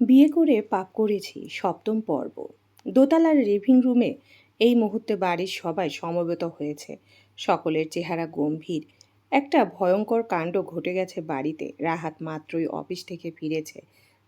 বিয়ে করে পাক করেছি, সপ্তম পর্ব। দোতলার লিভিং রুমে এই মুহূর্তে বাড়ির সবাই সমবেত হয়েছে। সকলের চেহারা গম্ভীর। একটা ভয়ঙ্কর কাণ্ড ঘটে গেছে বাড়িতে। রাহাত মাত্রই অফিস থেকে ফিরেছে।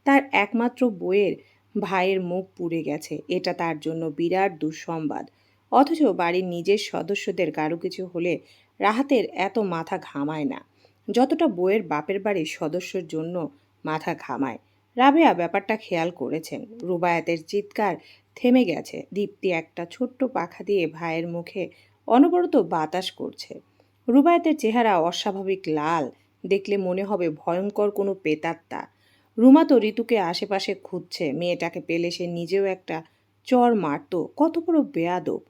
তার একমাত্র বইয়ের ভাইয়ের মুখ পুড়ে গেছে। এটা তার জন্য বিরাট দুঃসংবাদ। অথচ বাড়ির নিজের সদস্যদের কারও কিছু হলে রাহাতের এত মাথা ঘামায় না। যতটা বইয়ের বাপের বাড়ির সদস্যর জন্য মাথা ঘামায়। রাবেয়া ব্যাপারটা খেয়াল করেছেন। রুবায়াতের চিৎকার থেমে গেছে। দীপ্তি একটা ছোট্ট পাখা দিয়ে ভাইয়ের মুখে অনবরত বাতাস করছে। রুবায়াতের চেহারা অস্বাভাবিক লাল, দেখলে মনে হবে ভয়ঙ্কর কোনো পেতাত্তা। রুমা তো ঋতুকে আশেপাশে খুঁজছে, মেয়েটাকে পেলে সে নিজেও একটা চর মারত। কত বড় বেয়াদব।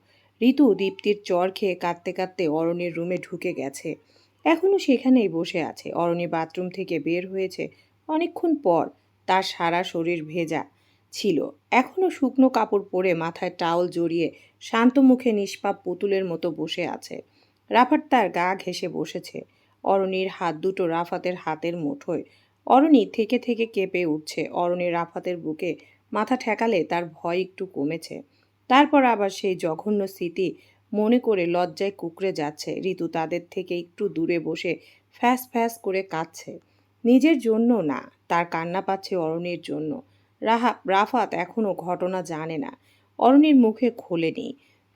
ঋতু দীপ্তির চর খেয়ে কাঁদতে কাঁদতে অরণের রুমে ঢুকে গেছে। এখনও সেখানেই বসে আছে। অরণি বাথরুম থেকে বের হয়েছে অনেকক্ষণ পর। তার সারা শরীর ভেজা ছিল। এখনও শুকনো কাপড় পরে মাথায় টাওয়াল জড়িয়ে শান্ত মুখে নিষ্পাপ পুতুলের মতো বসে আছে। রাফাত তার গা ঘেঁষে বসেছে। অরণির হাত দুটো রাফাতের হাতের মুঠোয়। অরণি থেকে থেকে কেঁপে উঠছে। অরণি রাফাতের বুকে মাথা ঠেকালে তার ভয় একটু কমেছে। তারপর আবার সেই জঘন্য স্মৃতি মনে করে লজ্জায় কুকড়ে যাচ্ছে। ঋতু তাদের থেকে একটু দূরে বসে ফ্যাস ফ্যাস করে কাঁদছে। নিজের জন্য না। তার কান্না পাচ্ছে অরণির জন্য। রাহা, রাফাত এখনও ঘটনা জানে না। অরণির মুখে খোলেনি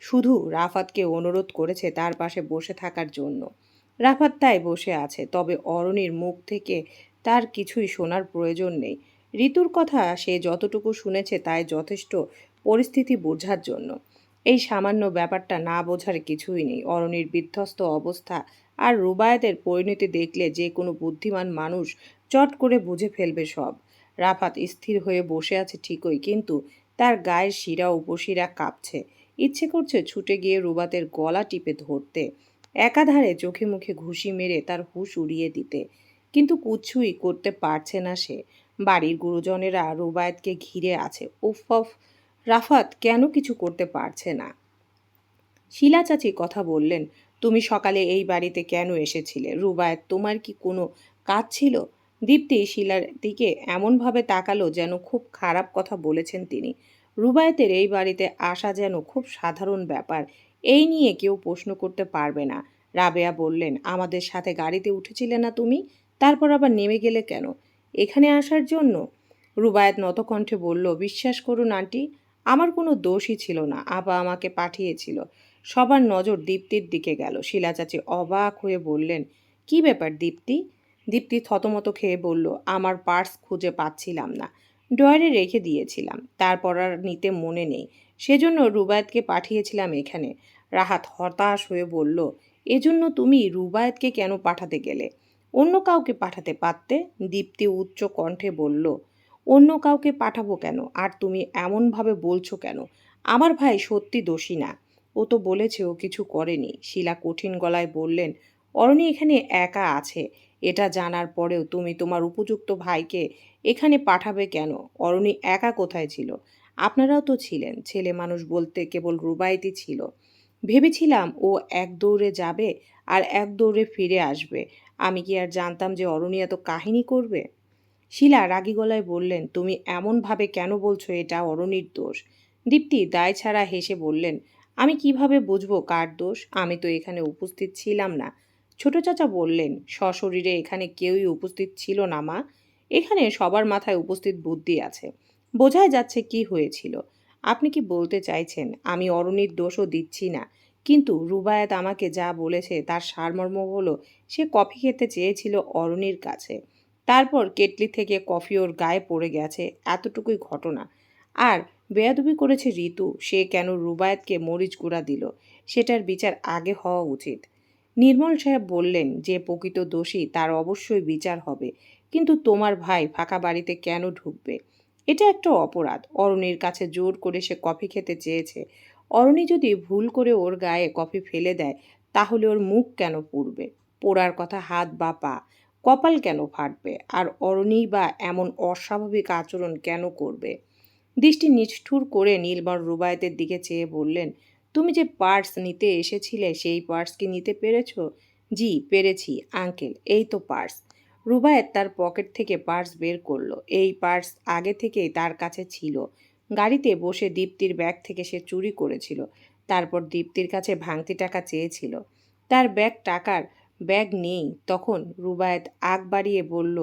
শুধু রাফাতকে অনুরোধ করেছে তার পাশে বসে থাকার জন্য। রাফাত তাই বসে আছে, তবে অরণির মুখ থেকে তার কিছুই শোনার প্রয়োজন নেই। ঋতুর কথা সে যতটুকু শুনেছে তাই যথেষ্ট পরিস্থিতি বোঝার জন্য। এই সামান্য ব্যাপারটা না বোঝার কিছুই নেই। অরণির বিধ্বস্ত অবস্থা আর রুবায়াতের পরিণতি দেখলে যে কোনো বুদ্ধিমান মানুষ চট করে বুঝে ফেলবে সব। রাফাত স্থির হয়ে বসে আছে ঠিকই, কিন্তু তার গায়ের শিরা উপশিরা কাঁপছে। ইচ্ছে করছে ছুটে গিয়ে রুবাতের গলা টিপে ধরতে। একাধারে চোখে মুখে ঘুষি মেরে তার হুশ উড়িয়ে দিতে। কিন্তু কুচ্ছুই করতে পারছে না সে। বাড়ির গুরুজনেরা রুবায়েতকে ঘিরে আছে। উফ অফ রাফাত কেন কিছু করতে পারছে না? শিলা চাচি কথা বললেন, তুমি সকালে এই বাড়িতে কেন এসেছিলে? রুবায়েত, তোমার কি কোনো কাজ ছিল? দীপ্তি শিলার দিকে এমনভাবে তাকালো যেন খুব খারাপ কথা বলেছেন তিনি। রুবায়েতের এই বাড়িতে আসা যেন খুব সাধারণ ব্যাপার। এই নিয়ে কেউ প্রশ্ন করতে পারবে না। রাবেয়া বললেন, আমাদের সাথে গাড়িতে উঠেছিলে না তুমি? তারপর আবার নেমে গেলে কেন? এখানে আসার জন্য? রুবায়েত নতকণ্ঠে বলল, বিশ্বাস করুন, আন্টি, আমার কোনো দোষই ছিল না। আবা আমাকে পাঠিয়েছিল। সবার নজর দীপ্তির দিকে গেল। শিলা চাচি অবাক হয়ে বললেন, কি ব্যাপার দীপ্তি? দীপ্তি থতমত খেয়ে বলল, আমার পার্স খুঁজে পাচ্ছিলাম না ডয়ারে রেখে দিয়েছিলাম। তারপর আর নিতে মনে নেই। সেজন্য রুবায়েতকে পাঠিয়েছিলাম এখানে। রাহাত হতাশ হয়ে বলল, এজন্য তুমি রুবায়েতকে কেন পাঠাতে গেলে? অন্য কাউকে পাঠাতে পারতে দীপ্তি উচ্চ কণ্ঠে বলল, অন্য কাউকে পাঠাবো কেন? আর তুমি এমনভাবে বলছো কেন? আমার ভাই সত্যি দোষী না ও তো বলেছে ও কিছু করেনি। শিলা কঠিন গলায় বললেন, অরণি এখানে একা আছে। এটা জানার পরেও তুমি তোমার উপযুক্ত ভাইকে এখানে পাঠাবে কেন? অরণি একা কোথায় ছিল? আপনারাও তো ছিলেন। ছেলে মানুষ বলতে কেবল রুবাইতি ছিল। ভেবেছিলাম ও এক দৌড়ে যাবে আর এক দৌড়ে ফিরে আসবে। আমি কি আর জানতাম যে অরণি এত কাহিনী করবে? শিলা রাগী গলায় বললেন, তুমি এমনভাবে কেন বলছো এটা অরণির দোষ? দীপ্তি দায় ছাড়া হেসে বললেন, আমি কীভাবে বুঝব কার দোষ? আমি তো এখানে উপস্থিত ছিলাম না। ছোট চাচা বললেন, সশরীরে এখানে কেউই উপস্থিত ছিল না, মা। এখানে সবার মাথায় উপস্থিত বুদ্ধি আছে। বোঝাই যাচ্ছে কি হয়েছিল। আপনি কি বলতে চাইছেন? আমি অরণির দোষও দিচ্ছি না। কিন্তু রুবায়াত আমাকে যা বলেছে তার সারমর্ম হলো, সে কফি খেতে চেয়েছিল অরণির কাছে। তারপর কেটলি থেকে কফি ওর গায়ে পড়ে গেছে, এতটুকুই ঘটনা। আর বেয়াদবি করেছে ঋতু, সে কেন রুবায়েতকে মরিচ গুঁড়া দিল? সেটার বিচার আগে হওয়া উচিত। নির্মল সাহেব বললেন যে, প্রকৃত দোষী তার অবশ্যই বিচার হবে। কিন্তু তোমার ভাই ফাঁকা বাড়িতে কেন ঢুকবে? এটা একটা অপরাধ। অরণির কাছে জোর করে সে কফি খেতে চেয়েছে। অরণি যদি ভুল করে ওর গায়ে কফি ফেলে দেয়, তাহলে ওর মুখ কেন পুড়বে? পোড়ার কথা হাত বা পা। কপাল কেন ফাটবে? আর অরণি বা এমন অস্বাভাবিক আচরণ কেন করবে? দৃষ্টি নিষ্ঠুর করে নীলবর রুবায়তের দিকে চেয়ে বললেন তুমি যে পার্স নিতে এসেছিলে, সেই পার্স কি নিতে পেরেছ? জি, পেরেছি আঙ্কেল এই তো পার্স রুবায়েত তার পকেট থেকে পার্স বের করল। এই পার্স আগে থেকেই তার কাছে ছিল। গাড়িতে বসে দীপ্তির ব্যাগ থেকে সে চুরি করেছিল। তারপর দীপ্তির কাছে ভাঙতি টাকা চেয়েছিল। তার ব্যাগ টাকার ব্যাগ নেই। তখন রুবায়েত আগ বাড়িয়ে বলল,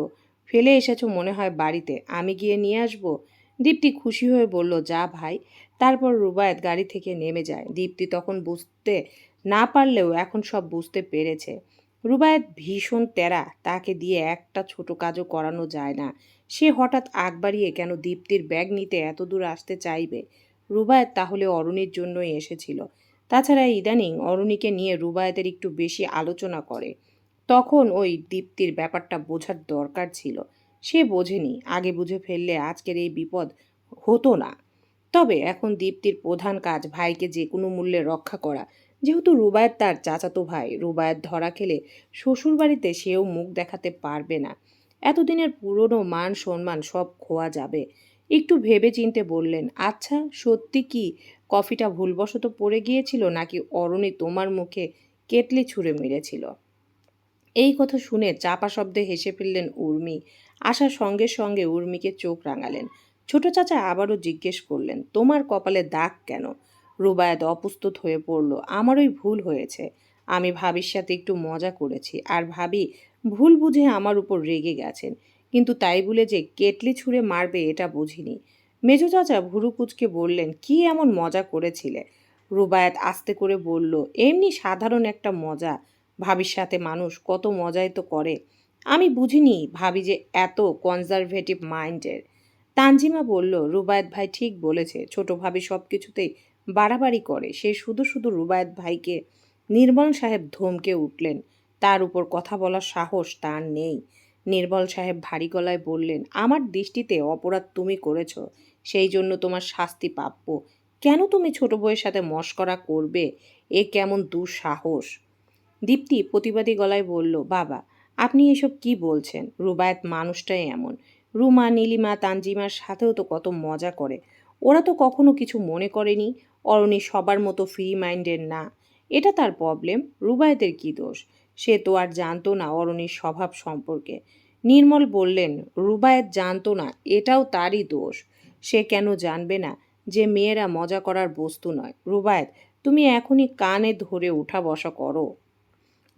ফেলে এসেছ মনে হয় বাড়িতে। আমি গিয়ে নিয়ে আসব? দীপ্তি খুশি হয়ে বলল, যা ভাই। তারপর রুবায়েত গাড়ি থেকে নেমে যায়। দীপ্তি তখন বুঝতে না পারলেও এখন সব বুঝতে পেরেছে। রুবায়েত ভীষণ তেরা, তাকে দিয়ে একটা ছোট কাজও করানো যায় না। সে হঠাৎ আগ বাড়িয়ে কেন দীপ্তির ব্যাগ নিতে এত দূর আসতে চাইবে? রুবায়েত তাহলে অরুণীর জন্যই এসেছিল। তাছাড়া ইদানিং অরুণীকে নিয়ে রুবায়েতের একটু বেশি আলোচনা করে। তখন ওই দীপ্তির ব্যাপারটা বোঝার দরকার ছিল। সে বোঝেনি। আগে বুঝে ফেললে আজকের এই বিপদ হতো না। তবে এখন দীপ্তির প্রধান কাজ ভাইকে যে কোনো মূল্যে রক্ষা করা। যেহেতু রুবায়েত তার চাচাতো ভাই, রুবায়েত ধরা খেলে শ্বশুরবাড়িতে সেও মুখ দেখাতে পারবে না। এতদিনের পুরনো মান সম্মান সব খোয়া যাবে। একটু ভেবে চিনতে বললেন আচ্ছা সত্যি কি কফিটা ভুলবশত পড়ে গিয়েছিল নাকি অরণি তোমার মুখে কেটলি ছুঁড়ে মেরেছিল? এই কথা শুনে চাপা শব্দে হেসে ফেললেন উর্মি। আসার সঙ্গে সঙ্গে উর্মিকে চোখ রাঙালেন। ছোট চাচা আবারও জিজ্ঞেস করলেন, তোমার কপালে দাগ কেন? রুবায়াত অপ্রস্তুত হয়ে পড়ল, আমারই ভুল হয়েছে। আমি ভাবির সাথে একটু মজা করেছি আর ভাবি ভুল বুঝে আমার উপর রেগে গেছেন। কিন্তু তাই বলে যে কেটলি ছুঁড়ে মারবে এটা বুঝিনি। মেজো চাচা ভুরু কুচকে বললেন, কি এমন মজা করেছিলে? রুবায়াত আস্তে করে বলল, এমনি সাধারণ একটা মজা। ভাবির সাথে মানুষ কত মজাই তো করে। আমি বুঝিনি ভাবি যে এত কনজারভেটিভ মাইন্ডের তানজিমা বলল, রুবায়ত ভাই ঠিক বলেছে, ছোট ভাবি সব কিছুতেই বাড়াবাড়ি করে। সে শুধু শুধু রুবায়ত ভাইকে নির্মল সাহেব ধমকে উঠলেন। তার উপর কথা বলার সাহস তার নেই। নির্মল সাহেব ভারী গলায় বললেন, আমার দৃষ্টিতে অপরাধ তুমি করেছ, সেই জন্য তোমার শাস্তি প্রাপ্য। কেন তুমি ছোট বউয়ের সাথে মস্করা করবে? এ কেমন দুঃসাহস। দীপ্তি প্রতিবাদী গলায় বলল, বাবা, আপনি এসব কি বলছেন? রুবায়েত মানুষটাই এমন। রুমা, নীলিমা, তানজিমার সাথেও তো কত মজা করে। ওরা তো কখনো কিছু মনে করেনি। অরণি সবার মতো ফ্রি মাইন্ডের না। এটা তার প্রবলেম রুবায়েতের কি দোষ? সে তো আর জানতো না অরণির স্বভাব সম্পর্কে। নির্মল বললেন, রুবায়েত জানতো না, এটাও তারই দোষ। সে কেন জানবে না যে মেয়েরা মজা করার বস্তু নয়? রুবায়েত, তুমি এখনই কানে ধরে উঠা বসা করো।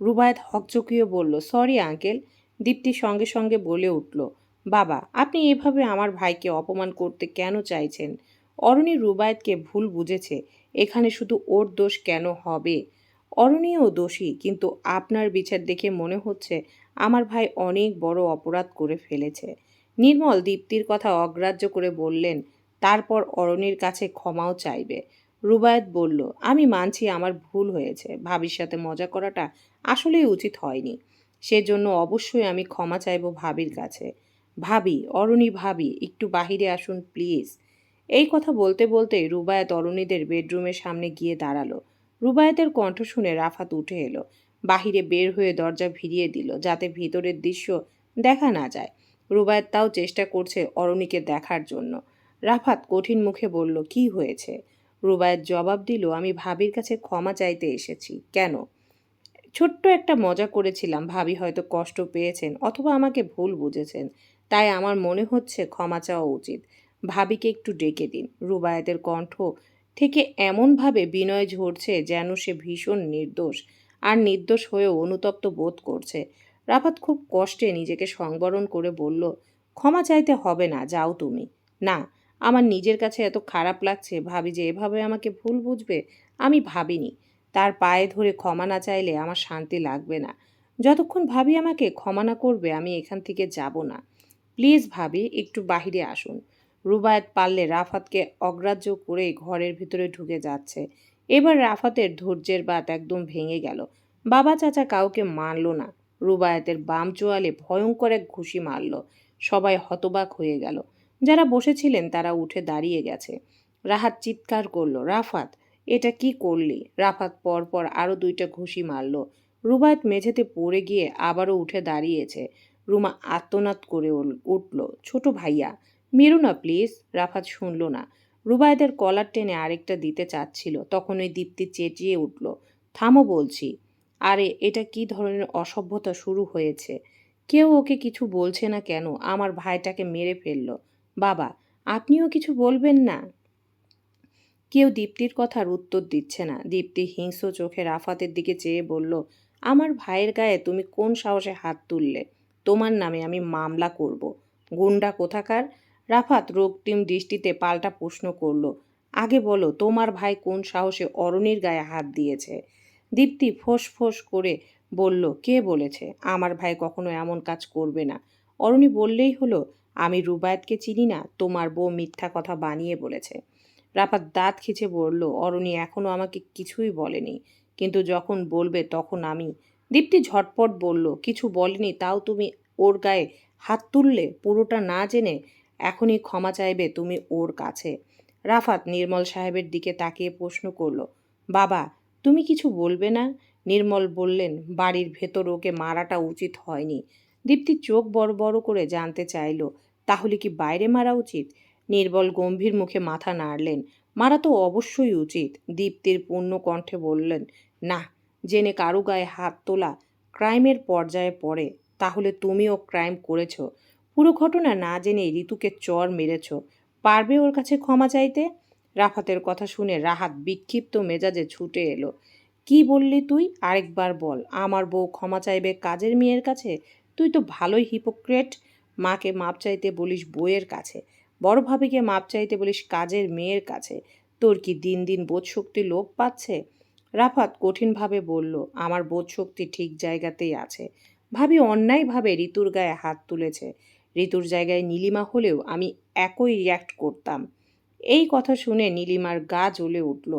রুবায়েত হকচকিয়ে বলল, সরি আঙ্কেল। দীপ্তি সঙ্গে সঙ্গে বলে উঠল, বাবা, আপনি এভাবে আমার ভাইকে অপমান করতে কেন চাইছেন? অরণি রুবায়েতকে ভুল বুঝেছে, এখানে শুধু ওর দোষ কেন হবে? অরণিও দোষী, কিন্তু আপনার বিচার দেখে মনে হচ্ছে আমার ভাই অনেক বড় অপরাধ করে ফেলেছে। নির্মল দীপ্তির কথা অগ্রাহ্য করে বললেন, তারপর অরণির কাছে ক্ষমাও চাইবে। রুবায়েত বলল, আমি মানছি আমার ভুল হয়েছে। ভাবির সাথে মজা করাটা আসলেই উচিত হয়নি। সেজন্য অবশ্যই আমি ক্ষমা চাইব ভাবির কাছে। ভাবি, অরণি ভাবি, একটু বাহিরে আসুন প্লিজ। এই কথা বলতে বলতে রুবায়েত অরণিদের বেডরুমের সামনে গিয়ে দাঁড়াল। রুবায়েতের কণ্ঠ শুনে রাফাত উঠে এলো। বাহিরে বের হয়ে দরজা ভিড়িয়ে দিল, যাতে ভিতরের দৃশ্য দেখা না যায়। রুবায়েত তাও চেষ্টা করছে অরণিকে দেখার জন্য। রাফাত কঠিন মুখে বলল, কি হয়েছে? রুবায়েত জবাব দিল, আমি ভাবির কাছে ক্ষমা চাইতে এসেছি। কেন? ছোট্ট একটা মজা করেছিলাম। ভাবি হয়তো কষ্ট পেয়েছেন অথবা আমাকে ভুল বুঝেছেন। তাই আমার মনে হচ্ছে ক্ষমা চাওয়া উচিত। ভাবিকে একটু ডেকে দিন। রুবায়েতের কণ্ঠ থেকে এমনভাবে বিনয় ঝরছে যেন সে ভীষণ নির্দোষ আর নির্দোষ হয়েও অনুতপ্ত বোধ করছে। রাফাত খুব কষ্টে নিজেকে সংবরণ করে বলল, ক্ষমা চাইতে হবে না, যাও তুমি। না আমার নিজের কাছে এত খারাপ লাগছে, ভাবি যে এভাবে আমাকে ভুল বুঝবে, আমি ভাবিনি। তার পায়ে ধরে ক্ষমা না চাইলে আমার শান্তি লাগবে না। যতক্ষণ ভাবি আমাকে ক্ষমা না করবে, আমি এখান থেকে যাব না। প্লিজ ভাবি, একটু বাহিরে আসুন। রুবায়েত পারলে রাফাতকে অগ্রাহ্য করে ঘরের ভিতরে ঢুকে যাচ্ছে। এবার রাফাতের ধৈর্যের বাত একদম ভেঙে গেল। বাবা চাচা কাউকে মানল না। রুবায়েতের বাম চোয়ালে ভয়ঙ্কর এক ঘুষি মারল। সবাই হতবাক হয়ে গেল। যারা বসেছিলেন তারা উঠে দাঁড়িয়ে গেছে। রাহাত চিৎকার করল, রাফাত, এটা কি করলি? রাফাত পরপর আরও দুইটা ঘুষি মারল। রুবায়ত মেঝেতে পড়ে গিয়ে আবারও উঠে দাঁড়িয়েছে। রুমা আত্মনাদ করে উঠল, ছোট ভাইয়া, মেরু না প্লিজ। রাফাত শুনল না। রুবায়েদের কলার টেনে আরেকটা দিতে চাচ্ছিল, তখন ওই দীপ্তি চেঁচিয়ে উঠল, থামো বলছি। আরে, এটা কি ধরনের অসভ্যতা শুরু হয়েছে? কেউ ওকে কিছু বলছে না কেন? আমার ভাইটাকে মেরে ফেলল। বাবা, আপনিও কিছু বলবেন না? কেউ দীপ্তির কথার উত্তর দিচ্ছে না। দীপ্তি হিংস্র চোখে রাফাতের দিকে চেয়ে বলল, আমার ভাইয়ের গায়ে তুমি কোন সাহসে হাত তুললে? তোমার নামে আমি মামলা করব। গুন্ডা কোথাকার? রাফাত রক্তিম দৃষ্টিতে পাল্টা প্রশ্ন করল, আগে বলো, তোমার ভাই কোন সাহসে অরণির গায়ে হাত দিয়েছে? দীপ্তি ফোঁস ফোঁস করে বলল, কে বলেছে? আমার ভাই কখনো এমন কাজ করবে না। অরণি বললেই হলো আমি রুবায়েতকে চিনি না, তোমার বউ মিথ্যা কথা বানিয়ে বলেছে। রাফাত দাঁত খিচে বলল, অরণি এখনও আমাকে কিছুই বলেনি, কিন্তু যখন বলবে তখন আমি। দীপ্তি ঝটপট বলল, কিছু বলেনি, তাও তুমি ওর গায়ে হাত তুললে, পুরোটা না জেনে এখনই ক্ষমা চাইবে তুমি ওর কাছে। রাফাত নির্মল সাহেবের দিকে তাকিয়ে প্রশ্ন করল, বাবা, তুমি কিছু বলবে না? নির্মল বললেন, বাড়ির ভেতর ওকে মারাটা উচিত হয়নি। দীপ্তি চোখ বড় বড় করে জানতে চাইল তাহলে কি বাইরে মারা উচিত? নির্বল গম্ভীর মুখে মাথা নাড়লেন। মারা তো অবশ্যই উচিত, দীপ্তির পূর্ণ কণ্ঠে বললেন। না, জেনে কারু গায়ে হাত তোলা ক্রাইমের পর্যায়ে পড়ে, তাহলে তুমিও ক্রাইম করেছ। পুরো ঘটনা না জেনে ঋতুকে চর মেরেছ। পারবে ওর কাছে ক্ষমা চাইতে? রাফাতের কথা শুনে রাহাত বিক্ষিপ্ত মেজাজে ছুটে এলো। কি বললি তুই? আরেকবার বল, আমার বউ ক্ষমা চাইবে কাজের মেয়ের কাছে? তুই তো ভালোই হিপোক্রেট। মাকে মাপ চাইতে বলিস বইয়ের কাছে, বড় ভাবিকে মাপ চাইতে বলিস কাজের মেয়ের কাছে। তোর কি দিন দিন বোধশক্তি লোপ পাচ্ছে? রাফাত কঠিনভাবে বলল, আমার বোধশক্তি ঠিক জায়গাতেই আছে। ভাবি অন্যায়ভাবে ঋতুর গায়ে হাত তুলেছে। ঋতুর জায়গায় নীলিমা হলেও আমি একই রিয়্যাক্ট করতাম। এই কথা শুনে নীলিমার গা জ্বলে উঠল।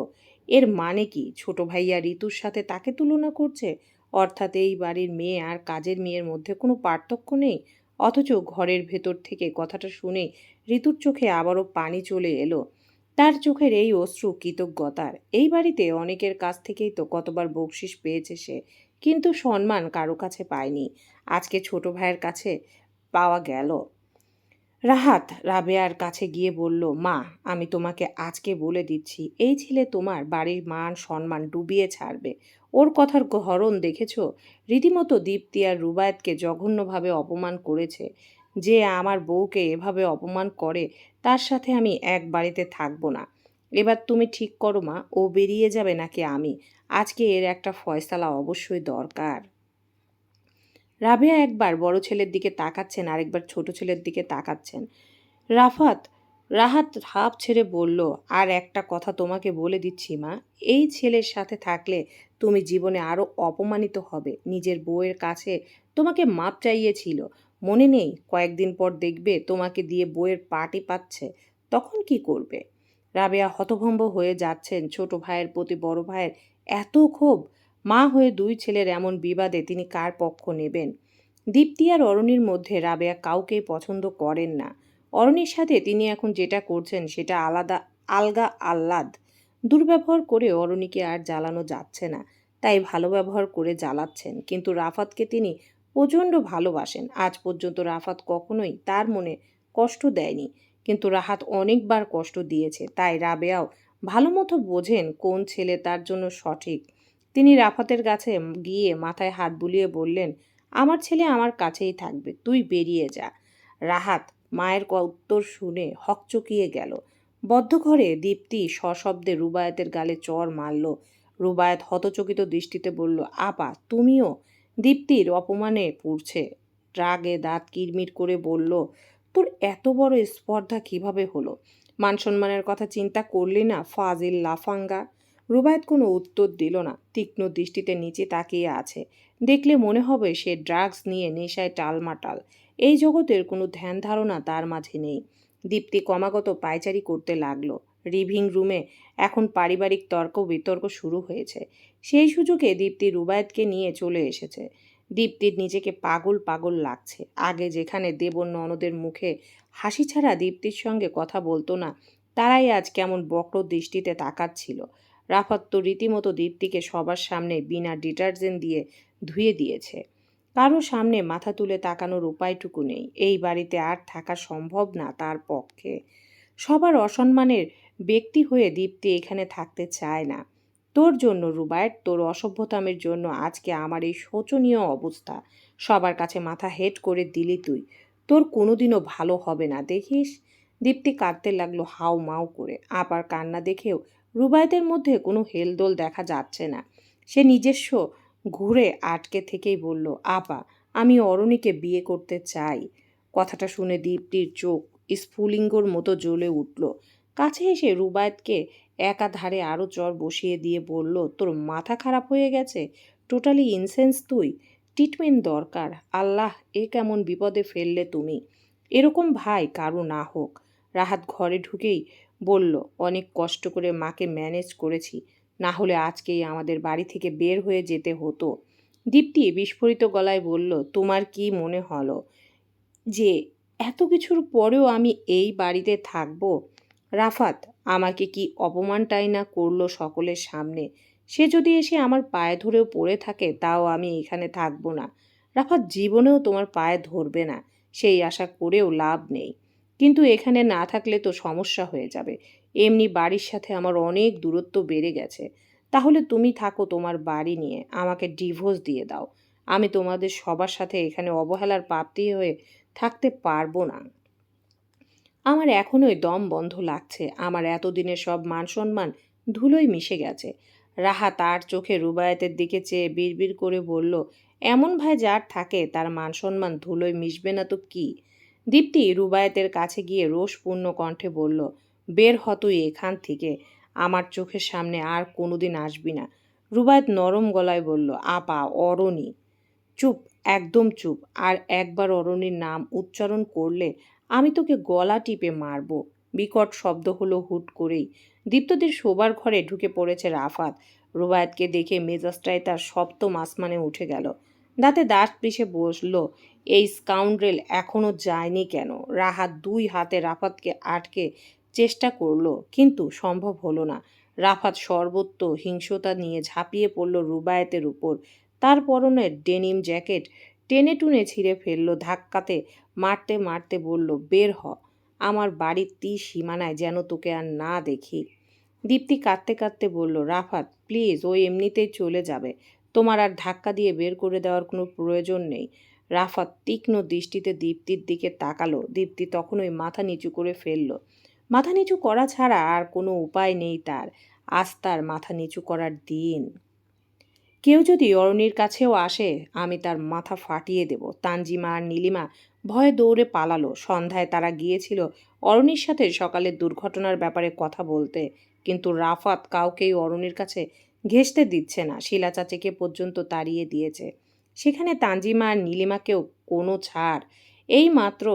এর মানে কি? ছোট ভাইয়া ঋতুর সাথে তাকে তুলনা করছে? অর্থাৎ এই বাড়ির মেয়ে আর কাজের মেয়ের মধ্যে কোনো পার্থক্য নেই? অথচ ঘরের ভেতর থেকে কথাটা শুনে ঋতুর চোখে আবারও পানি চলে এলো। তার চোখের এই অশ্রু কৃতজ্ঞতার। এই বাড়িতে অনেকের কাছ থেকেই তো কতবার বকশিস পেয়েছে সে, কিন্তু সম্মান কারও কাছে পায়নি। আজকে ছোট ভাইয়ের কাছে পাওয়া গেল। রাহাত রাবেয়ার কাছে গিয়ে বলল, মা, আমি তোমাকে আজকে বলে দিচ্ছি, এই ছেলে তোমার বাড়ির মান সম্মান ডুবিয়ে ছাড়বে। ওর কথার ধরন দেখেছ? রীতিমতো দীপ্তি আর রুবায়েতকে জঘন্যভাবে অপমান করেছে। যে আমার বউকে এভাবে অপমান করে, তার সাথে আমি এক বাড়িতে থাকব না। এবার তুমি ঠিক করো মা, ও বেরিয়ে যাবে নাকি আমি? আজকে এর একটা ফয়সালা অবশ্যই দরকার। রাবেয়া একবার বড় ছেলের দিকে তাকাচ্ছেন, আরেকবার ছোট ছেলের দিকে তাকাচ্ছেন। রাফাত রাহাত হাফ ছেড়ে বলল, আর একটা কথা তোমাকে বলে দিচ্ছি, মা। এই ছেলের সাথে থাকলে তুমি জীবনে আরও অপমানিত হবে। নিজের বউয়ের কাছে তোমাকে মাপ চাইয়েছিল। মনে নেই, কয়েকদিন পর দেখবে তোমাকে দিয়ে বইয়ের পাটি পাচ্ছে। তখন কি করবে? রাবেয়া হতভম্ব হয়ে যাচ্ছেন। ছোট ভাইয়ের প্রতি বড় ভাইয়ের এত ক্ষোভ। মা হয়ে দুই ছেলের এমন বিবাদে তিনি কার পক্ষ নেবেন? দীপ্তি আর অরণির মধ্যে রাবেয়া কাউকেই পছন্দ করেন না। অরণির সাথে তিনি এখন যেটা করছেন সেটা আলাদা, আলগা আহ্লাদ। দুর্ব্যবহার করে অরণিকে আর জ্বালানো যাচ্ছে না। তাই ভালো ব্যবহার করে জ্বালাচ্ছেন। কিন্তু রাফাতকে তিনি প্রচণ্ড ভালোবাসেন। আজ পর্যন্ত রাফাত কখনোই তার মনে কষ্ট দেয়নি। কিন্তু রাহাত অনেকবার কষ্ট দিয়েছে। তাই রাবেয়াও ভালো মতো বোঝেন কোন ছেলে তার জন্য সঠিক। তিনি রাফাতের কাছে গিয়ে মাথায় হাত বুলিয়ে বললেন, আমার ছেলে আমার কাছেই থাকবে। তুই বেরিয়ে যা। রাহাত মায়ের উত্তর শুনে হকচকিয়ে গেল। বদ্ধ ঘরে দীপ্তি সশব্দে রুবায়তের গালে চর মারল। রুবায়ত হতচকিত দৃষ্টিতে বলল, আপা, তুমিও? দীপ্তির অপমানে পড়ছে। রাগে দাঁত কিরমির করে বলল, তোর এত বড় স্পর্ধা কীভাবে হলো? মান সম্মানের কথা চিন্তা করলি না, ফাজিল লাফাঙ্গা? রুবায়ত কোনো উত্তর দিল না। তীক্ষ্ণ দৃষ্টিতে নিচে তাকিয়ে আছে। দেখলে মনে হবে সে ড্রাগস নিয়ে নেশায় টালমাটাল। এই জগতের কোনো ধ্যান ধারণা তার মাঝে নেই। দীপ্তি ক্রমাগত পায়চারি করতে লাগল। রিভিং রুমে এখন পারিবারিক তর্ক বিতর্ক শুরু হয়েছে। সেই সুযোগে দীপ্তি রুবায়তকে নিয়ে চলে এসেছে। দীপ্তির নিজেকে পাগল পাগল লাগছে। আগে যেখানে দেবর ননদের মুখে হাসি ছাড়া দীপ্তির সঙ্গে কথা বলতো না, তারাই আজ কেমন বক্র দৃষ্টিতে তাকাচ্ছিল। রাফাত তো রীতিমতো দীপ্তিকে সবার সামনে বিনা ডিটারজেন্ট দিয়ে ধুয়ে দিয়েছে। কারও সামনে মাথা তুলে তাকানোর উপায়টুকু নেই। এই বাড়িতে আর থাকা সম্ভব না তার পক্ষে। সবার অসম্মানের ব্যক্তি হয়ে দীপ্তি এখানে থাকতে চায় না। তোর জন্য রুবায়ের তোর অসভ্যতামের জন্য আজকে আমার এই শোচনীয় অবস্থা। সবার কাছে মাথা হেট করে দিলি তুই। তোর কোনোদিনও ভালো হবে না, দেখিস? দীপ্তি কাঁদতে লাগল হাউ মাউ করে। আপার কান্না দেখেও রুবায়তের মধ্যে কোনো হেলদোল দেখা যাচ্ছে না। সে নিজস্ব ঘুরে আটকে থেকেই বলল, আপা, আমি অরণিকে বিয়ে করতে চাই। কথাটা শুনে দীপ্তির চোখ স্ফুলিঙ্গর মতো জ্বলে উঠল। কাছে এসে রুবায়তকে একাধারে আরও চর বসিয়ে দিয়ে বলল, তোর মাথা খারাপ হয়ে গেছে? টোটালি ইনসেন্স তুই? ট্রিটমেন্ট দরকার। আল্লাহ, এ কেমন বিপদে ফেললে তুমি? এরকম ভাই কারও না হোক। রাহাত ঘরে ঢুকেই বলল, অনেক কষ্ট করে মাকে ম্যানেজ করেছি, না হলে আজকেই আমাদের বাড়ি থেকে বের হয়ে যেতে হতো। দীপ্তি বিস্ফোরিত গলায় বলল, তোমার কি মনে হলো যে এত কিছুর পরেও আমি এই বাড়িতে থাকব? রাফাত, আমাকে কি অপমানটাই না করল সকলের সামনে? সে যদি এসে আমার পায়ে ধরেও পড়ে থাকে, তাও আমি এখানে থাকব না। রাফাত, জীবনেও তোমার পায়ে ধরবে না। সেই আশা করেও লাভ নেই। কিন্তু এখানে না থাকলে তো সমস্যা হয়ে যাবে। এমনি বাড়ির সাথে আমার অনেক দূরত্ব বেড়ে গেছে। তাহলে তুমি থাকো তোমার বাড়ি নিয়ে, আমাকে ডিভোর্স দিয়ে দাও। আমি তোমাদের সবার সাথে এখানে অবহেলার প্রাপ্তি হয়ে থাকতে পারব না। আমার এখনোই দম বন্ধ লাগছে। আমার এতদিনের সব মান সম্মান ধুলোই মিশে গেছে। রাহা তার চোখে রুবায়েতের দিকে চেয়ে বিড়বিড় করে বলল, এমন ভাই যার থাকে, তার মান সম্মান ধুলোয় মিশবে না তো কি? দীপ্তি রুবায়েতের কাছে গিয়ে রোষপূর্ণ কণ্ঠে বলল, বের হ তুই এখান থেকে। আমার চোখের সামনে আর কোনোদিন আসবি না। রুবায়েত নরম গলায় বলল, আপা, অরণি। চুপ, একদম চুপ। আর একবার অরণির নাম উচ্চারণ করলে আমি তোকে গলা টিপে মারব। বিকট শব্দ হলো হুট করেই। দীপ্তদের শোবার ঘরে ঢুকে পড়েছে রাফাত। রুবায়েতকে দেখে মেজাজটাই তার সপ্তম আসমানে উঠে গেল। দাঁতে দাঁত পিষে বসল। এই স্কাউন্ড্রেল এখনও যায়নি কেন? রাহাত দুই হাতে রাফাতকে আটকে চেষ্টা করল, কিন্তু সম্ভব হলো না। রাফাত সর্বত্র হিংসতা নিয়ে ঝাঁপিয়ে পড়ল রুবায়েতের উপর। তার পরনে ডেনিম জ্যাকেট টেনে টুনে ছিঁড়ে ফেলল ধাক্কাতে, মারতে মারতে বলল, বের হ, আমার বাড়ির তি সীমানায় যেন তোকে আর না দেখি। দীপ্তি কাঁদতে কাঁদতে বলল, রাফাত প্লিজ ও এমনিতেই চলে যাবে। তোমার আর ধাক্কা দিয়ে বের করে দেওয়ার কোনো প্রয়োজন নেই। রাফাত তীক্ষ্ণ দৃষ্টিতে দীপ্তির দিকে তাকালো। দীপ্তি তখন ওই মাথা নিচু করে ফেলল। মাথা নিচু করা ছাড়া আর কোনো উপায় নেই তার। আজ তার মাথা নিচু করার দিন। কেউ যদি অরণির কাছেও আসে, আমি তার মাথা ফাটিয়ে দেব। তানজিমা আর নীলিমা ভয়ে দৌড়ে পালালো। সন্ধ্যায় তারা গিয়েছিল অরণির সাথে সকালের দুর্ঘটনার ব্যাপারে কথা বলতে। কিন্তু রাফাত কাউকেই অরণির কাছে ঘেঁষতে দিচ্ছে না। শিলা চাচিকে পর্যন্ত তাড়িয়ে দিয়েছে। সেখানে তাঞ্জিমা আর নীলিমাকেও কোনো ছাড়। এই মাত্র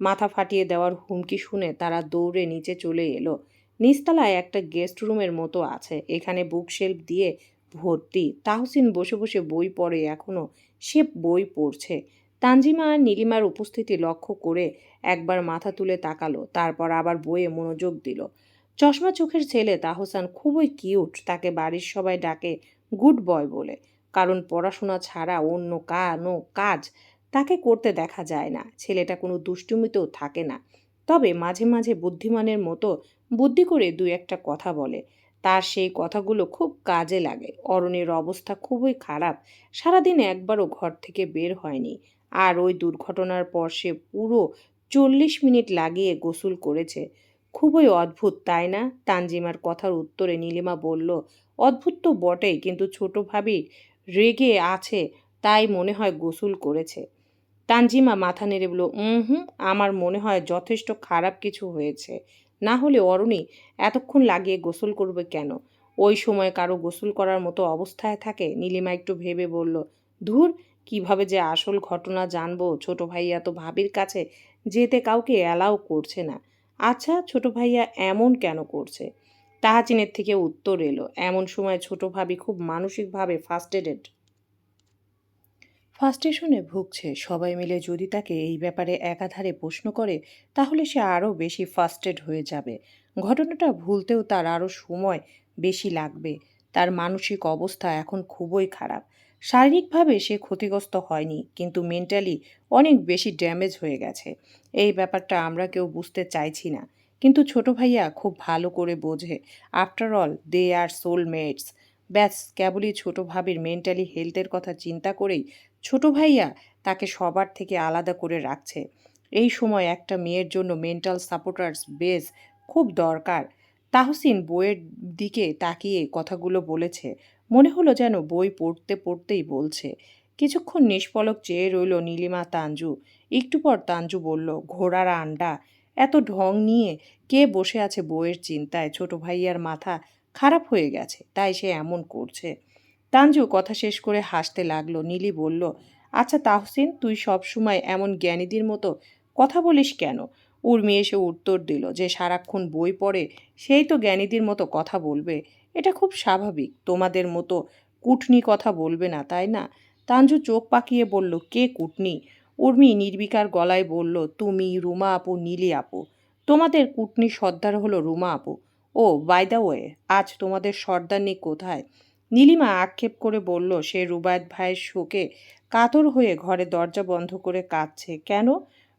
মাথা ফাটিয়ে দেওয়ার হুমকি শুনে তারা দৌড়ে নিচে চলে এলো। নিচতলায় একটা গেস্ট রুমের মতো আছে। এখানে বুকশেলফ দিয়ে ভর্তি। তাহসিন বসে বসে বই পড়ে এখনও সে বই পড়ছে। তানজিমা আর নীলিমার উপস্থিতি লক্ষ্য করে একবার মাথা তুলে তাকালো। তারপর আবার বইয়ে মনোযোগ দিল। চশমা চোখের ছেলে তাহসান খুবই কিউট, তাকে বাড়ির সবাই ডাকে গুড বয় বলে। কারণ পড়াশোনা ছাড়া অন্য কানো কাজ তাকে করতে দেখা যায় না, ছেলেটা কোনো দুষ্টুমিতেও থাকে না। তবে মাঝে মাঝে বুদ্ধিমানের মতো বুদ্ধি করে দু একটা কথা বলে। তার সেই কথাগুলো খুব কাজে লাগে। অরণের অবস্থা খুবই খারাপ। সারাদিন একবারও ঘর থেকে বের হয়নি। আর ওই দুর্ঘটনার পর সে পুরো চল্লিশ মিনিট লাগিয়ে গোসল করেছে। খুবই অদ্ভুত, তাই না? তানজিমার কথার উত্তরে নীলিমা বলল, অদ্ভুত তো বটেই, কিন্তু ছোট ভাবি রেগে আছে, তাই মনে হয় গোসল করেছে। তানজিমা মাথা নেড়ে বলল হুম, আমার মনে হয় যথেষ্ট খারাপ কিছু হয়েছে। না হলে অরণি, এতক্ষণ লাগিয়ে গোসল করবে কেন? ওই সময় কারও গোসল করার মতো অবস্থায় থাকে? নীলিমা একটু ভেবে বলল, ধুর, কীভাবে যে আসল ঘটনা জানব? ছোট ভাইয়া তো ভাবির কাছে যেতে কাউকে অ্যালাও করছে না। আচ্ছা ছোট ভাইয়া এমন কেন করছে? তাহাচিনের থেকে উত্তর এলো, এমন সময় ছোট ভাবি খুব মানসিকভাবে ফার্স্টেডেড ফার্স্টেশনে ভুগছে। সবাই মিলে যদি তাকে এই ব্যাপারে একাধারে প্রশ্ন করে, তাহলে সে আরও বেশি ফার্স্টেড হয়ে যাবে। ঘটনাটা ভুলতেও তার আরও সময় বেশি লাগবে। তার মানসিক অবস্থা এখন খুবই খারাপ। শারীরিকভাবে সে ক্ষতিগ্রস্ত হয়নি, কিন্তু মেন্টালি অনেক বেশি ড্যামেজ হয়ে গেছে। এই ব্যাপারটা আমরা কেউ বুঝতে চাইছি না। কিন্তু ছোট ভাইয়া খুব ভালো করে বোঝে। আফটার অল দে আর সোলমেটস ব্যাস, কেবলই ছোট ভাবির মেন্টালি হেলথের কথা চিন্তা করেই ছোট ভাইয়া তাকে সবার থেকে আলাদা করে রাখছে। এই সময় একটা মেয়ের জন্য মেন্টাল সাপোর্টার্স বেস খুব দরকার। তাহসিন বইয়ের দিকে তাকিয়ে কথাগুলো বলেছে। মনে হলো যেন বই পড়তে পড়তেই বলছে। কিছুক্ষণ নিষ্পলক চেয়ে রইল নীলিমা তাঞ্জু। একটু পর তাঞ্জু বলল, ঘোড়ার আন্ডা, এত ঢং নিয়ে কে বসে আছে বইয়ের চিন্তায়? ছোট ভাইয়ার মাথা খারাপ হয়ে গেছে, তাই সে এমন করছে। তাঞ্জু কথা শেষ করে হাসতে লাগল। নীলি বলল আচ্ছা তাহসিন, তুই সব সময় এমন জ্ঞানীদের মতো কথা বলিস কেন? উর্মি এসে উত্তর দিল, যে সারাক্ষণ বই পড়ে, সেই তো জ্ঞানীদের মতো কথা বলবে। এটা খুব স্বাভাবিক। তোমাদের মতো কুটনি কথা বলবে না, তাই না? তাঞ্জু চোখ পাকিয়ে বলল, কে কুটনি? উর্মি নির্বিকার গলায় বলল, তুমি রুমা আপু, নীলি আপু। তোমাদের কুটনি সর্দার হলো রুমা আপু। ও বাই ওয়ে আজ তোমাদের সর্দারনি কোথায়? নীলিমা আক্ষেপ করে বলল, সে রুবায়ত ভাইয়ের শোকে কাতর হয়ে ঘরে দরজা বন্ধ করে কাঁদছে। কেন?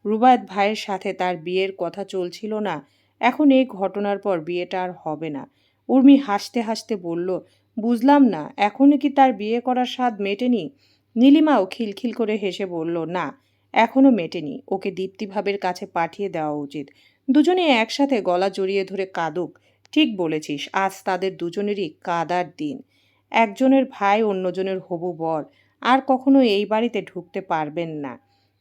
রুবায়ত ভাইয়ের সাথে তার বিয়ের কথা চলছিল না। এখন এই ঘটনার পর বিয়েটা আর হবে না। উর্মি হাসতে হাসতে বলল, বুঝলাম না, এখনও কি তার বিয়ে করার স্বাদ মেটেনি? নীলিমাও খিলখিল করে হেসে বলল, না, এখনও মেটেনি, ওকে দীপ্তিভাবের কাছে পাঠিয়ে দেওয়া উচিত। দুজনে একসাথে গলা জড়িয়ে ধরে কাঁদুক, ঠিক বলেছিস, আজ তাদের দুজনেরই কাদার দিন। একজনের ভাই অন্যজনের হবু বর, আর কখনো এই বাড়িতে ঢুকতে পারবেন না।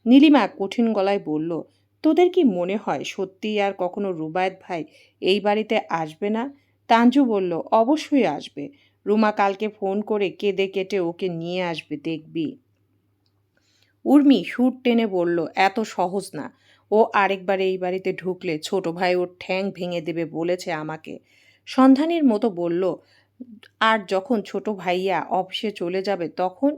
নীলিমা কঠিন গলায় বলল, তোদের কি মনে হয় সত্যিই আর কখনো রুবায়ত ভাই এই বাড়িতে আসবে না? তাঞ্জু বলল, অবশ্যই আসবে। রুমা কালকে ফোন করে কেঁদে কেটে ওকে নিয়ে আসবে, দেখবি। উর্মি সুর টেনে বলল, এত সহজ না। ও আরেকবার এই বাড়িতে ঢুকলে ছোট ভাই ওর ঠ্যাং ভেঙে দেবে বলেছে আমাকে। সন্ধানীর মতো বলল, আর যখন ছোট ভাইয়া অফিসে চলে যাবে তখন?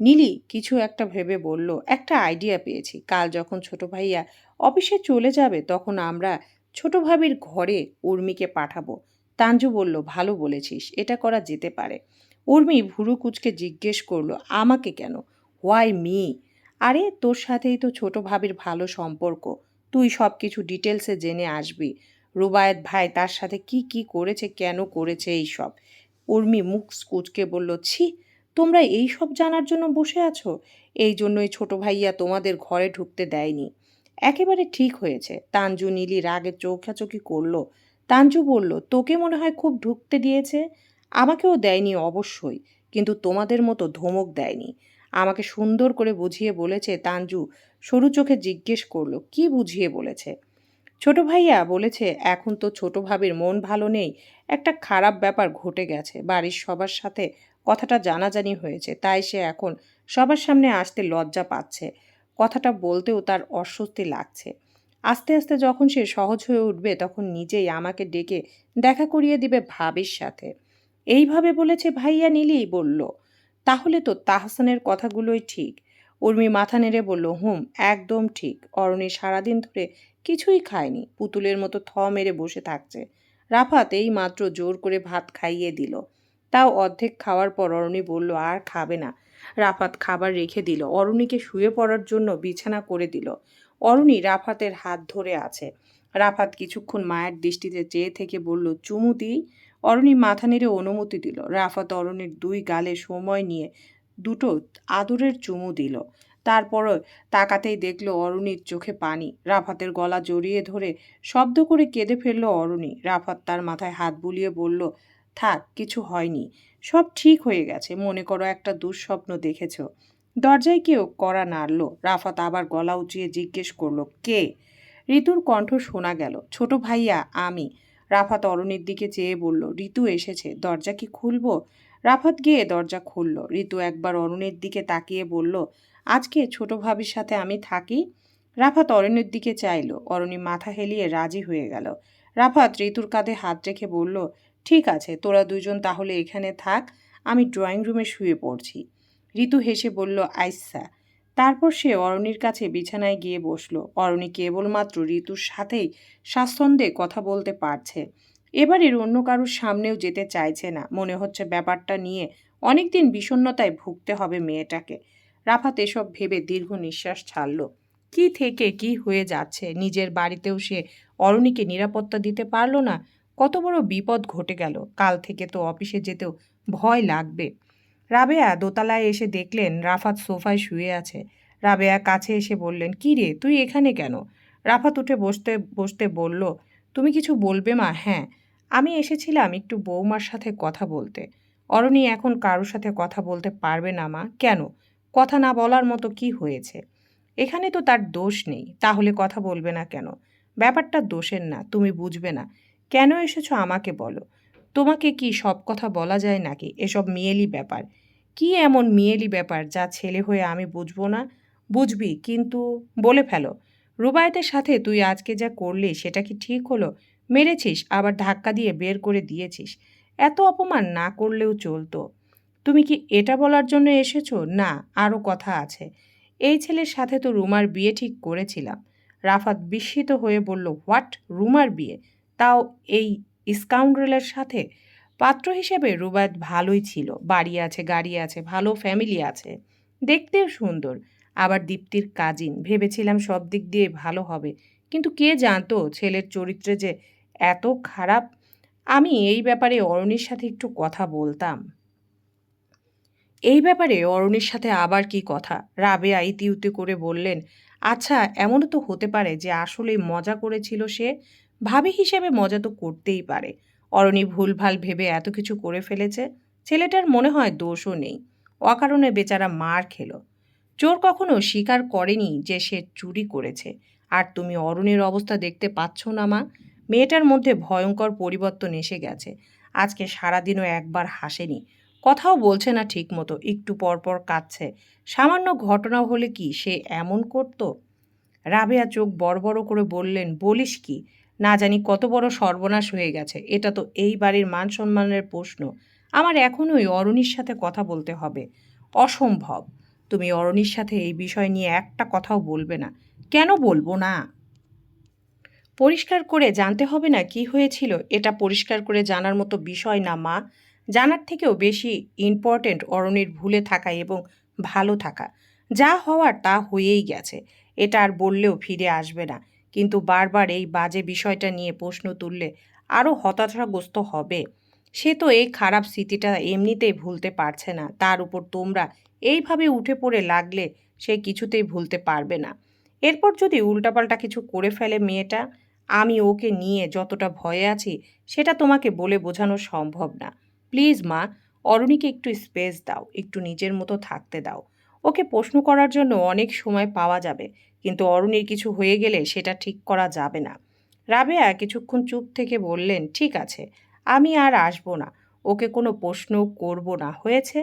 নীলি কিছু একটা ভেবে বলল, একটা আইডিয়া পেয়েছি। কাল যখন ছোট ভাইয়া অফিসে চলে যাবে তখন আমরা ছোট ভাবির ঘরে উর্মিকে পাঠাবো। তাঞ্জু বলল, ভালো বলেছিস, এটা করা যেতে পারে। উর্মি ভুরু কুচকে জিজ্ঞেস করল, আমাকে কেন? হোয়াই মি আরে, তোর সাথেই তো ছোট ভাবির ভালো সম্পর্ক। তুই সব কিছু ডিটেলসে জেনে আসবি। রুবায়েত ভাই তার সাথে কি কি করেছে, কেন করেছে এই সব উর্মি মুখ কুচকে বলল, ছি, তোমরা এই সব জানার জন্য বসে আছো? এই জন্যই ছোট ভাইয়া তোমাদের ঘরে ঢুকতে দেয়নি। একেবারে ঠিক হয়েছে। তাঞ্জু নীলি রাগে চোখাচোখি করল তাঞ্জু বলল, তোকে মনে হয় খুব ঢুকতে দিয়েছে? আমাকেও দেয়নি অবশ্যই, কিন্তু তোমাদের মতো ধমক দেয়নি। আমাকে সুন্দর করে বুঝিয়ে বলেছে তাঞ্জু। সরু চোখে জিজ্ঞেস করল, কি বুঝিয়ে বলেছে? ছোট ভাইয়া বলেছে, এখন তো ছোট ভাবির মন ভালো নেই, একটা খারাপ ব্যাপার ঘটে গেছে, বাড়ির সবার সাথে কথাটা জানাজানি হয়েছে, তাই সে এখন সবার সামনে আসতে লজ্জা পাচ্ছে। কথাটা বলতেও তার অস্বস্তি লাগছে। আস্তে আস্তে যখন সে সহজ হয়ে উঠবে, তখন নিজেই আমাকে ডেকে দেখা করিয়ে দিবে ভাবির সাথে। এইভাবে বলেছে ভাইয়া নীলি বলল, তাহলে তো তাহসানের কথাগুলোই ঠিক। উর্মি মাথা নেড়ে বলল, হুম, একদম ঠিক। অরণি সারাদিন ধরে কিছুই খায়নি, পুতুলের মতো থ মেরে বসে থাকছে। রাফাত এই মাত্র জোর করে ভাত খাইয়ে দিল। তাও অর্ধেক খাওয়ার পর অরণি বলল, আর খাবে না। রাফাত খাবার রেখে দিল। অরণিকে শুয়ে পড়ার জন্য বিছানা করে দিল। অরণি রাফাতের হাত ধরে আছে। রাফাত কিছুক্ষণ মায়ের দৃষ্টিতে চেয়ে থেকে বলল, চুমু দিই? অরণি মাথা নেড়ে অনুমতি দিল। রাফাত অরণির দুই গালে সময় নিয়ে দুটো আদরের চুমু দিল। তারপরও তাকাতেই দেখল অরুণীর চোখে পানি। রাফাতের গলা জড়িয়ে ধরে শব্দ করে কেঁদে ফেলল অরুণী। রাফাত তার মাথায় হাত বুলিয়ে বলল, থাক, কিছু হয়নি। সব ঠিক হয়ে গেছে। মনে করো একটা দুঃস্বপ্ন দেখেছ। দরজায় কেউ কড়া নাড়ল। রাফাত আবার গলা উঁচিয়ে জিজ্ঞেস করল, কে? ঋতুর কণ্ঠ শোনা গেল, ছোট ভাইয়া, আমি। রাফাত অরণির দিকে চেয়ে বলল, ঋতু এসেছে, দরজা কি খুলবো? রাফাত গিয়ে দরজা খুলল। ঋতু একবার অরুণের দিকে তাকিয়ে বলল, আজকে ছোট ভাবির সাথে আমি থাকি? রাফাত অরণ্যের দিকে চাইল। অরণি মাথা হেলিয়ে রাজি হয়ে গেল। রাফাত ঋতুর কাঁধে হাত রেখে বলল, ঠিক আছে, তোরা দুজন তাহলে এখানে থাক, আমি ড্রয়িং রুমে শুয়ে পড়ছি। ঋতু হেসে বলল, আইসা। তারপর সে অরণির কাছে বিছানায় গিয়ে বসল। অরণি কেবলমাত্র ঋতুর সাথেই স্বাচ্ছন্দ্যে কথা বলতে পারছে। এবারের অন্য কারোর সামনেও যেতে চাইছে না। মনে হচ্ছে ব্যাপারটা নিয়ে অনেকদিন বিষণ্নতায় ভুগতে হবে মেয়েটাকে। রাফাত এসব ভেবে দীর্ঘ নিঃশ্বাস ছাড়ল। কি থেকে কি হয়ে যাচ্ছে? নিজের বাড়িতেও সে অরণিকে নিরাপত্তা দিতে পারল না? কত বড় বিপদ ঘটে গেল। কাল থেকে তো অফিসে যেতেও ভয় লাগবে। রাবেয়া দোতলায় এসে দেখলেন রাফাত সোফায় শুয়ে আছে। রাবেয়া কাছে এসে বললেন, কি রে, তুই এখানে কেন? রাফাত উঠে বসতে বসতে বলল, তুমি কিছু বলবে মা? হ্যাঁ আমি এসেছিলাম একটু বৌমার সাথে কথা বলতে। অরণি এখন কারোর সাথে কথা বলতে পারবে না মা, কেন? কথা না বলার মতো কি হয়েছে? এখানে তো তার দোষ নেই, তাহলে কথা বলবে না কেন? ব্যাপারটা দোষের না, তুমি বুঝবে না। কেন এসেছ আমাকে বলো? তোমাকে কি সব কথা বলা যায় নাকি? এসব মিয়েলি ব্যাপার। কি এমন মিয়েলি ব্যাপার যা ছেলে হয়ে আমি বুঝব না? বুঝবি, কিন্তু বলে ফেলো। রুবায়েতের সাথে তুই আজকে যা করলি সেটা কি ঠিক হলো? মেরেছিস, আবার ধাক্কা দিয়ে বের করে দিয়েছিস। এত অপমান না করলেও চলতো। তুমি কি এটা বলার জন্য এসেছ? না, আরও কথা আছে। এই ছেলের সাথে তো রুমার বিয়ে ঠিক করেছিলাম। রাফাত বিস্মিত হয়ে বলল, হোয়াট? রুমার বিয়ে? তাও এই স্কাউন্ড্রেলের সাথে। পাত্র হিসেবে রুবায়ত ভালোই ছিল। বাড়ি আছে, গাড়ি আছে, ভালো ফ্যামিলি আছে। দেখতেও সুন্দর। আবার দীপ্তির কাজিন। ভেবেছিলাম সব দিক দিয়ে ভালো হবে। কিন্তু কে জানতো ছেলের চরিত্রে যে এত খারাপ? আমি এই ব্যাপারে অরণির সাথে একটু কথা বলতাম। এই ব্যাপারে অরণির সাথে আবার কি কথা? রাবেয়া ইতিউতি করে বললেন আচ্ছা এমনও তো হতে পারে যে আসলে মজা করেছিল সে? ভাবি হিসেবে মজা তো করতেই পারে। অরণি ভুলভাল ভেবে এত কিছু করে ফেলেছে, ছেলেটার মনে হয় দোষও নেই। অকারণে বেচারা মার খেলো। চোর কখনো স্বীকার করেনি যে সে চুরি করেছে। আর তুমি অরণের অবস্থা দেখতে পাচ্ছ না, মা। মেয়েটার মধ্যে ভয়ঙ্কর পরিবর্তন এসে গেছে। আজকে সারাদিনও একবার হাসেনি। কথাও বলছে না ঠিক মতো একটু পরপর কাঁদছে। সামান্য ঘটনা হলে কি সে এমন করত? রাবেয়া চোখ বড় বড় করে বললেন, বলিস কি? না জানি কত বড় সর্বনাশ হয়ে গেছে, এটা তো এই বাড়ির মান সম্মানের প্রশ্ন। আমার এখনোই অরণির সাথে কথা বলতে হবে। অসম্ভব। তুমি অরণির সাথে এই বিষয় নিয়ে একটা কথাও বলবে না। কেন বলব না? পরিষ্কার করে জানতে হবে না কি হয়েছিল, এটা পরিষ্কার করে জানার মতো বিষয় না, মা। জানার থেকেও বেশি ইম্পর্টেন্ট অরণির ভুলে থাকা এবং ভালো থাকা। যা হওয়ার তা হয়েই গেছে। এটা আর বললেও ফিরে আসবে না। কিন্তু বারবার এই বাজে বিষয়টা নিয়ে প্রশ্ন তুললে আরও হতাশাগ্রস্ত হবে। সে তো এই খারাপ স্মৃতিটা এমনিতেই ভুলতে পারছে না। তার উপর তোমরা এইভাবে উঠে পড়ে লাগলে সে কিছুতেই ভুলতে পারবে না। এরপর যদি উল্টাপাল্টা কিছু করে ফেলে মেয়েটা, আমি ওকে নিয়ে যতটা ভয়ে আছি সেটা তোমাকে বলে বোঝানো সম্ভব না। প্লিজ মা, অরণিকে একটু স্পেস দাও, একটু নিজের মতো থাকতে দাও। ওকে প্রশ্ন করার জন্য অনেক সময় পাওয়া যাবে, কিন্তু অরণির কিছু হয়ে গেলে সেটা ঠিক করা যাবে না। রাবেয়া কিছুক্ষণ চুপ থেকে বললেন, ঠিক আছে, আমি আর আসব না, ওকে কোনো প্রশ্ন করব না, হয়েছে?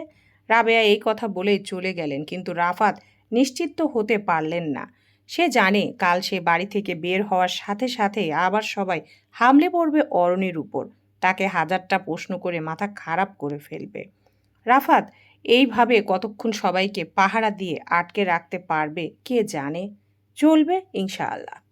রাবেয়া এই কথা বলেই চলে গেলেন, কিন্তু রাফাত নিশ্চিত হতে পারলেন না। সে জানে কাল সে বাড়ি থেকে বের হওয়ার সাথে সাথে আবার সবাই হামলে পড়বে অরণির উপর, তাকে হাজারটা প্রশ্ন করে মাথা খারাপ করে ফেলবে। রাফাত এইভাবে কতক্ষণ সবাইকে পাহারা দিয়ে আটকে রাখতে পারবে কে জানে? চলবে ইনশাআল্লাহ।